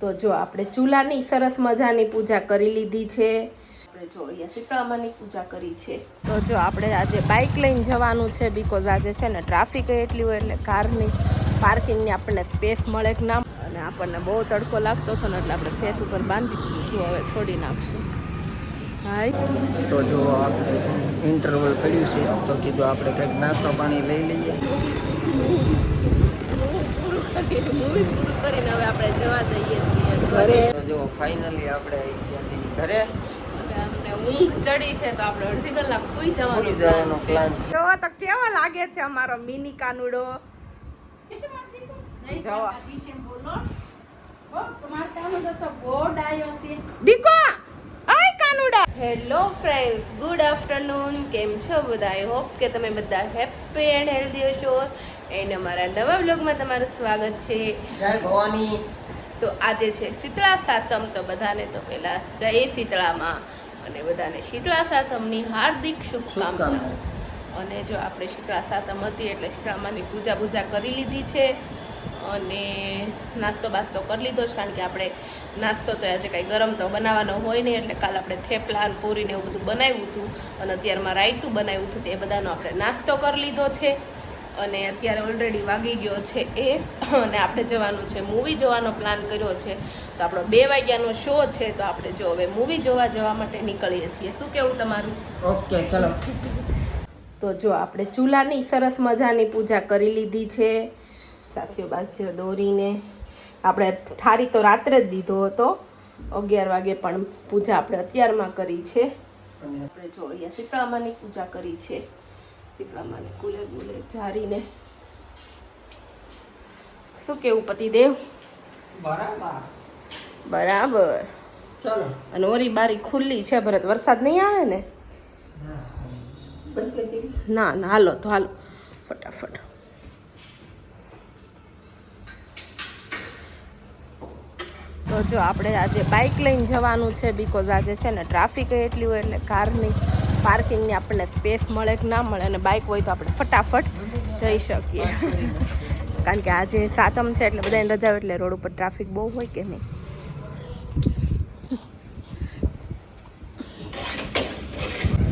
તો જો આપણે ચૂલાની સરસ મજાની પૂજા કરી લીધી છે. આપણે જો અહીંયા સીતામાની પૂજા કરી છે. તો જો આપણે આજે બાઇક લઈને જવાનું છે બીકોઝ આજે છે ને ટ્રાફિક એટલી હોય એટલે કારની પાર્કિંગની આપણને સ્પેસ મળે કે ના. અને આપણને બહુ તડકો લાગતો હતો ને એટલે આપણે ફેસ ઉપર બાંધી દીધું. હવે છોડી નાખશું. હાય તો જો આપણે છે ઇન્ટરવલ છે. તો કીધું આપણે કંઈક નાસ્તો પાણી લઈ લઈએ. મૂવી પૂરું કરીને હવે આપણે જવા જઈએ છીએ ઘરે. જો ફાઇનલી આપણે આવી ગયા છીએ ઘરે. અમને ઊંઘ ચડી છે તો આપણે અડધી કલાક સુઈ જવાનું જવાનો પ્લાન છે. જો તો કેવો લાગે છે અમારો મિની કાનુડો જવા. દીકો હેલો ફ્રેન્ડ્સ ગુડ આફ્ટરનૂન કેમ છો બધા? આઈ હોપ કે તમે બધા હેપી એન્ડ હેલ્ધી છો એન્ડ અમારા નવા બ્લોગમાં તમારું સ્વાગત છે. જય ભવાની. તો આજે છે શીતળા સાતમ તો બધાને તો પહેલા જય શીતળામાં અને બધાને શીતળા સાતમની હાર્દિક શુભકામનાઓ. અને જો આપણે શીતળા સાતમ હતી એટલે શીતળામાની પૂજા પૂજા કરી લીધી છે અને નાસ્તો બાસ્તો કરી લીધો છે કારણ કે આપણે નાસ્તો તો આજે કાંઈ ગરમ તો બનાવવાનો હોય નહીં એટલે કાલ આપણે થેપલા પૂરીને એવું બધું બનાવ્યું હતું. અને અત્યારમાં રાયતું બનાવ્યું હતું તે બધાનો આપણે નાસ્તો કરી લીધો છે. અને અત્યારે ઓલરેડી વાગી ગયો છે એ અને આપણે જવાનું છે મૂવી જોવાનો પ્લાન કર્યો છે. તો આપણો બે વાગ્યાનો શો છે તો આપણે જો હવે મૂવી જોવા જવા માટે નીકળીએ છીએ. શું કેવું તમારું? ઓકે ચલો. તો જો આપણે ચૂલાની સરસ મજાની પૂજા કરી લીધી છે. સાથીઓ બાથીઓ દોરીને. આપણે ઠારી તો રાત્રે જ દીધો હતો. અગિયાર વાગે પણ પૂજા આપણે અત્યારમાં કરી છે. અને આપણે જો અહીંયા શીતળામાની પૂજા કરી છે. શીતળામાની કુલેર બુલેર જારીને શું કેવું પતિદેવ? બરાબર. બરાબર. ચલો. અને ઓરી બારી ખુલ્લી છે ભરત વરસાદ નહીં આવે ને? ના. ના હાલો તો હાલો. ફટાફટ. તો જો આપણે આજે બાઇક લઈને જવાનું છે બીકોઝ આજે છે ને ટ્રાફિક એટલી હોય એટલે કારની પાર્કિંગની આપણને સ્પેસ મળે કે ના મળે અને બાઇક હોય તો આપણે ફટાફટ જઈ શકીએ. કારણ કે આજે સાતમ છે એટલે બધાને રજા હોય એટલે રોડ ઉપર ટ્રાફિક બહુ હોય કે નહીં.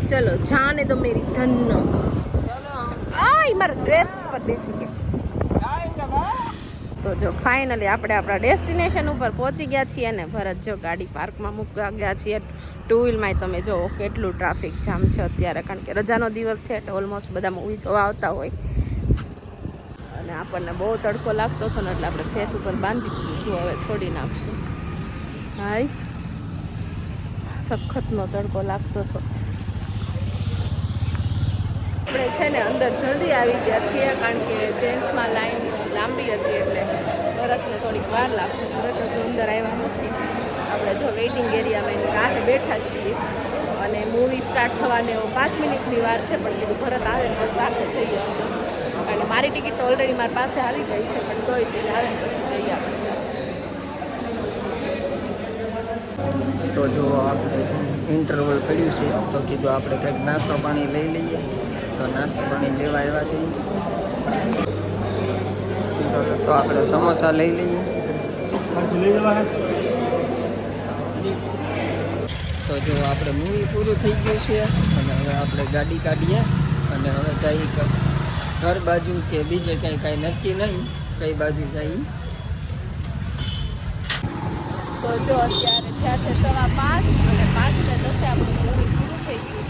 ચલો, જાને તો મેરી ધન આય, મારા ડ્રેસ પર બેસી ગયા. તો જો ફાઇનલી આપણે આપણા ડેસ્ટિનેશન ઉપર પહોંચી ગયા છીએ ને ભરત જો ગાડી પાર્કમાં મૂકવા ગયા છીએ. ટુ વ્હીલમાં તમે જો કેટલું ટ્રાફિક જામ છે અત્યારે, કારણ કે રજાનો દિવસ છે એટલે ઓલમોસ્ટ બધા મૂવી જોવા આવતા હોય. અને આપણને બહુ તડકો લાગતો હતો ને એટલે આપણે ફેસ ઉપર બાંધી દીધું. હવે છોડી નાખશું. હાય સખતનો તડકો લાગતો હતો. આપણે છે ને અંદર જલ્દી આવી ગયા છીએ, કારણ કે જેન્ટ્સમાં લાઈન લાંબી હતી એટલે ભરતને થોડીક વાર લાગશે. ભરત હજુ અંદર આવ્યા નથી. આપણે જો વેઇટિંગ એરિયામાં એની રાહે બેઠા છીએ અને મૂવી સ્ટાર્ટ થવાને પાંચ મિનિટની વાર છે, પણ કીધું ભરત આવે બસ સાથે જઈએ અને મારી ટિકિટ તો ઓલરેડી મારી પાસે આવી ગઈ છે, પણ તોય તે આવે પછી જઈએ આપણે. તો જો આપણે ઇન્ટરવલ પડ્યું છે, તો કીધું આપણે કંઈક નાસ્તો પાણી લઈ લઈએ. તો નાસ્તો પાણી લેવા આવ્યા છીએ. તો આપણે સમોસા લઈ લઈએ. તો જો આપણે મૂવી પૂરું થઈ ગયું છે, અને હવે આપણે ગાડી કાઢીએ, અને હવે કંઈક ઘર. બાજુ કે બીજે કંઈ, કાંઈ નક્કી નહીં, કઈ બાજુ જઈ તો જો અત્યારે થયા છે સવા પાંચ, અને પાંચ ને દસે આપણું મૂવી પૂરું થઈ ગયું.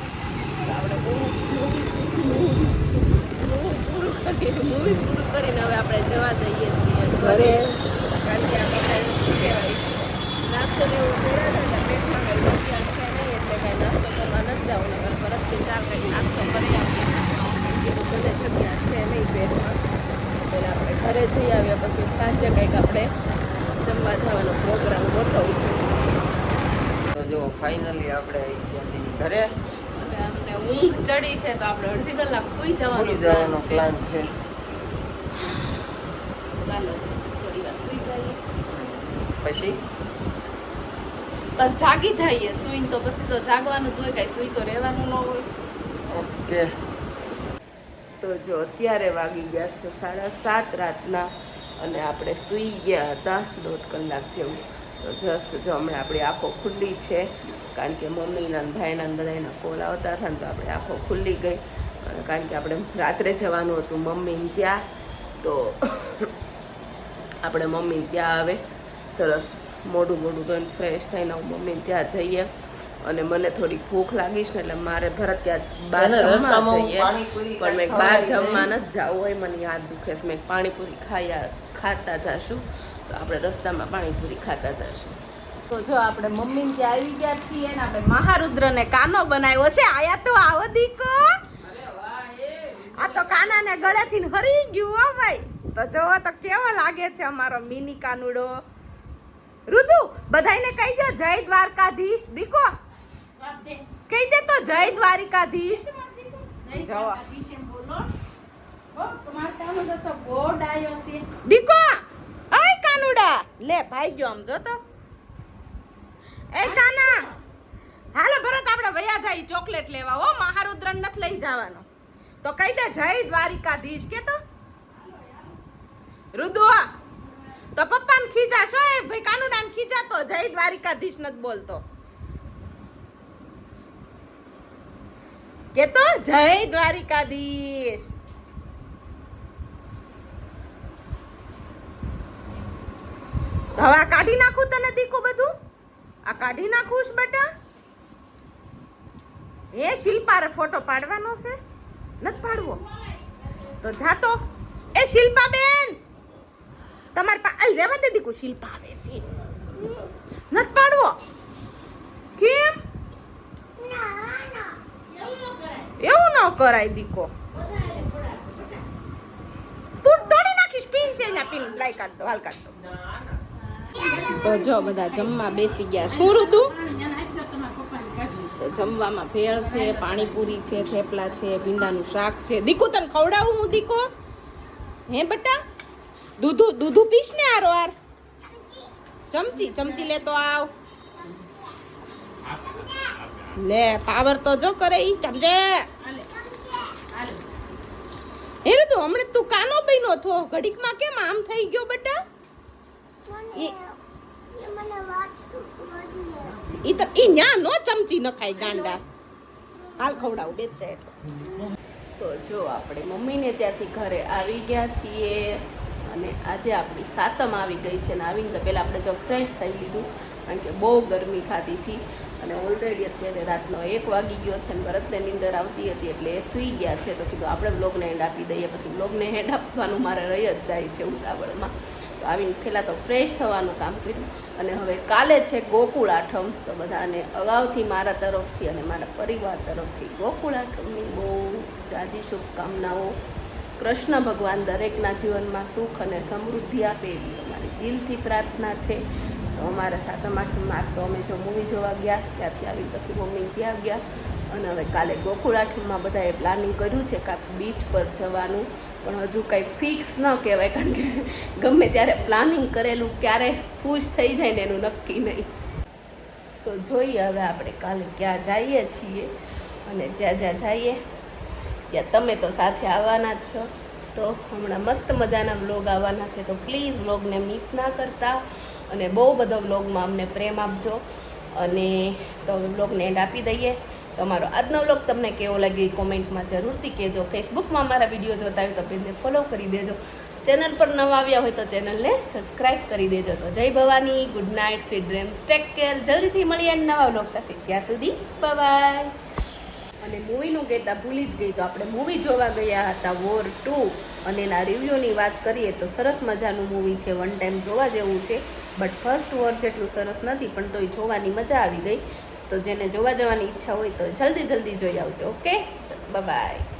આપણે મૂવી પૂરું કરી મૂવી પૂરું કરીને હવે આપણે જવા જઈએ છીએ. ઘરે કારણ કે કહેવાય નાસ્તો ને એવું હતા ને પેટમાં કંઈ જગ્યા છે નહીં એટલે કાંઈ નાસ્તો કરવા નથી જવું. ને પરતથી ચાર કંઈક નાસ્તો કરી આપીએ. કીધું બધે જગ્યા છે નહીં પેટમાં. એટલે આપણે ઘરે જઈ આવ્યા પછી સાંજે કંઈક આપણે જમવા જવાનો પ્રોગ્રામ ગોઠવશું. તો જો ફાઇનલી આપણે આવી ગયા છીએ ઘરે. અમને ઊંઘ ચડી છે તો આપણે અડધી કલાક સુઈ જવાનું જવાનો પ્લાન છે. ચાલો થોડી વાર સુઈ જઈએ. પછી? બસ જાગી જઈએ. સુઈને તો પછી તો જાગવાનું જ હોય કાંઈ સુઈ તો રહેવાનું ન હોય. ઓકે. તો જો અત્યારે વાગી ગયા છે સાડા સાત રાતના અને આપણે સૂઈ ગયા હતા દોઢ કલાક જેવું. તો જસ્ટ જો હમણાં આપણી આંખો ખુલ્લી છે કારણ કે મમ્મીના ભાઈના બધાના કોલ આવતા હતા ને તો આપણી આંખો ખુલ્લી ગઈ. અને કારણ કે આપણે રાત્રે જવાનું હતું મમ્મી ત્યાં. તો આપણે મમ્મી ત્યાં આવે. સરસ મોઢું મોઢું ધોઈને ફ્રેશ થઈને હું મમ્મી ત્યાં જઈએ. અને મને થોડી ભૂખ લાગીશ ને એટલે મારે ભરત ત્યાં બહાર જમવા જઈએ. પણ મેં બહાર જમવા નથી જવું હોય મને યાદ દુખે છે. મેં પાણીપુરી ખાયા ખાતા જાશું. તો આપણે રસ્તામાં પાણીપુરી ખાતા જશું. તો જો આપણે મમ્મી ત્યાં આવી ગયા છીએ ને આપણે મહારુદ્રને કાનો બનાવ્યો છે. આયા તો આવો દીકો. આ તો કાનાને ગળેથી હરી ગયું હો ભાઈ. તો જોવો તો કેવો લાગે છે અમારો મિની કાનુડો. રુદુ બધાને કહી દો જય દ્વારકાધીશ. દીકો. કહી દે તો જય દ્વારિકાધીશ. જવા. દીકો. કાનુડા લે, ભાઈ ગયો આમ, જો તો. એ કાના હાલો, ભરત, આપણે વયા જાય, ચોકલેટ લેવા. હો, મહારુદ્રન નથી લઈ જવાનો. તો કહી દે, જય દ્વારિકાધીશ, કે તો? રુદુઆ તો પપ્પાને ખીજાશો એ? ભાઈ કાનુડાને ખીજાતો. જય દ્વારિકાધીશ નથી બોલતો. કે તો? જય દ્વારિકાધીશ. હવે આ કાઢી નાખું તને દીકું બધું? આ કાઢી નાખું બેટા. હે શિલ્પારે ફોટો પાડવાનો છે. નથી પાડવો. તો જાતો એ શિલ્પા બેન તમારે આઈ રેવા દે દીકું, શિલ્પા આવે છે. નથી પાડવો. કેમ? એવું ન કરાય દીકો. તું તોડી નાખીશ પિન છે ને પિન લાઈ કાઢ દો હાલ કાઢ દો તો જો બધા જમવા બેસી ગયા. શું તું તો જમવામાં ભેળ છે, પાણીપુરી છે, થેપલા છે, ભીંડાનું શાક છે. દીકુ, તને ખવડાવું હું, દીકો? હે બટા? દૂધું દૂધું પીશ ને આરો આર? ચમચી ચમચી લેતો આવ. લે, પાવર તો જો કરે ઈ ચમજે હે તું હમણાં તું કાનો બન્યો થો ઘડીકમાં કેમ આમ થઈ ગયો બેટા? ઈ તો ઈ ન્યા નો ચમચી ન ખાય ગાંડા. હાલ ખવડાવું, બે છે તો જો આપણે મમ્મીને ત્યાંથી ઘરે આવી ગયા છીએ અને આજે આપણી સાતમ આવી ગઈ છે ને આવીને તો પહેલાં આપણે જો ફ્રેશ થઈ લીધું, કારણ કે બહુ ગરમી ખાધી હતી. અને ઓલરેડી અત્યારે રાતનો એક વાગી ગયો છે અને ભરતને નીંદર આવતી હતી એટલે એ સૂઈ ગયા છે. તો કીધું આપણે બ્લોગને હેન્ડ આપી દઈએ, પછી બ્લોગને હેન્ડ આપવાનું મારે રહી જ જાય છે ઉતાવળમાં. તો આવીને પહેલાં તો ફ્રેશ થવાનું કામ કર્યું. અને હવે કાલે છે ગોકુળ આઠમ, તો બધાને અગાઉથી મારા તરફથી અને મારા પરિવાર તરફથી ગોકુળ આઠમની બહુ જાજી શુભકામનાઓ. કૃષ્ણ ભગવાન દરેકના જીવનમાં સુખ અને સમૃદ્ધિ આપે એવી અમારી દિલથી પ્રાર્થના છે. તો અમારા સાતમ આઠમ માર્ગ તો અમે જો મૂવી જોવા ગયા, ત્યાંથી આવી પછી મમ્મી ત્યાં ગયા. અને હવે કાલે ગોકુળ આઠમમાં બધાએ પ્લાનિંગ કર્યું છે કાંક બીચ પર જવાનું. પણ હજુ કાંઈ ફિક્સ ન કહેવાય, કારણ કે ગમે ત્યારે પ્લાનિંગ કરેલું, ક્યારે ખુશ થઈ જાય ને એનું નક્કી નહીં. તો જોઈએ હવે આપણે કાલે ક્યાં જઈએ છીએ અને જ્યાં જ્યાં જઈએ, ત્યાં તમે તો સાથે આવવાના જ છો. તો હમણાં મસ્ત મજાના વ્લોગ આવવાના છે, તો પ્લીઝ વ્લોગને મિસ ના કરતા અને બહુ બધો વ્લોગમાં અમને પ્રેમ આપજો. અને તો વ્લોગને એન્ડ આપી દઈએ. તમારો આજનો વ્લોગ તમને કેવો લાગ્યો એ કોમેન્ટમાં જરૂરથી કહેજો. ફેસબુકમાં મારા વીડિયો જોતા હોય તો પેજને ફોલો કરી દેજો. ચેનલ પર નવા આવ્યા હોય તો ચેનલને સબસ્ક્રાઇબ કરી દેજો. તો જય Bhavani good night sweet dreams take care જલ્દીથી મળીએ નવા વ્લોગ સાથે. ત્યાં સુધી બાય અને મૂવીનું કહેતા ભૂલી જ ગઈ તો આપણે મૂવી જોવા ગયા હતા વોર ટુ અને એના રિવ્યૂની વાત કરીએ તો સરસ મજાનું મૂવી છે વન ટાઈમ જોવા જેવું છે. બટ ફર્સ્ટ વોર જેટલું સરસ નથી, પણ તોય જોવાની મજા આવી ગઈ. તો જેને જોવા જવાની ઈચ્છા હોય તો જલ્દી જલ્દી જોઈ આવજો ઓકે? બાય.